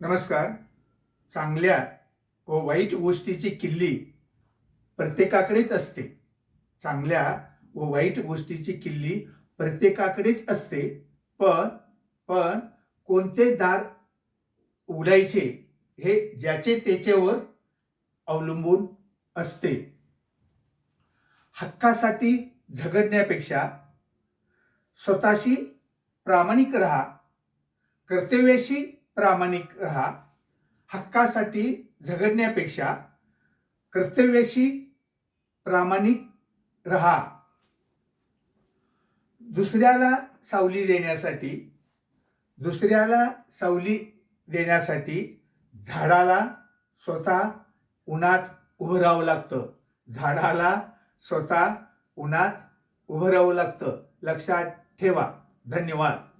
नमस्कार. चांगल्या व वाईट गोष्टीची किल्ली प्रत्येकाकडेच असते. चांगल्या व वाईट गोष्टीची किल्ली प्रत्येकाकडेच असते. पण पण कोणते दार उघडायचे हे ज्याचे त्याच्यावर अवलंबून असते. हक्कासाठी झगडण्यापेक्षा स्वतःशी प्रामाणिक राहा. कर्तव्याशी प्रामाणिक राहा. हक्कासाठी झगडण्यापेक्षा कर्तव्याशी प्रामाणिक राहा. दुसऱ्याला सावली देण्यासाठी दुसऱ्याला सावली देण्यासाठी झाडाला स्वतः उन्हात उभं राहावं लागतं. झाडाला स्वतः उन्हात उभं राहावं लागतं. लक्षात ठेवा. धन्यवाद.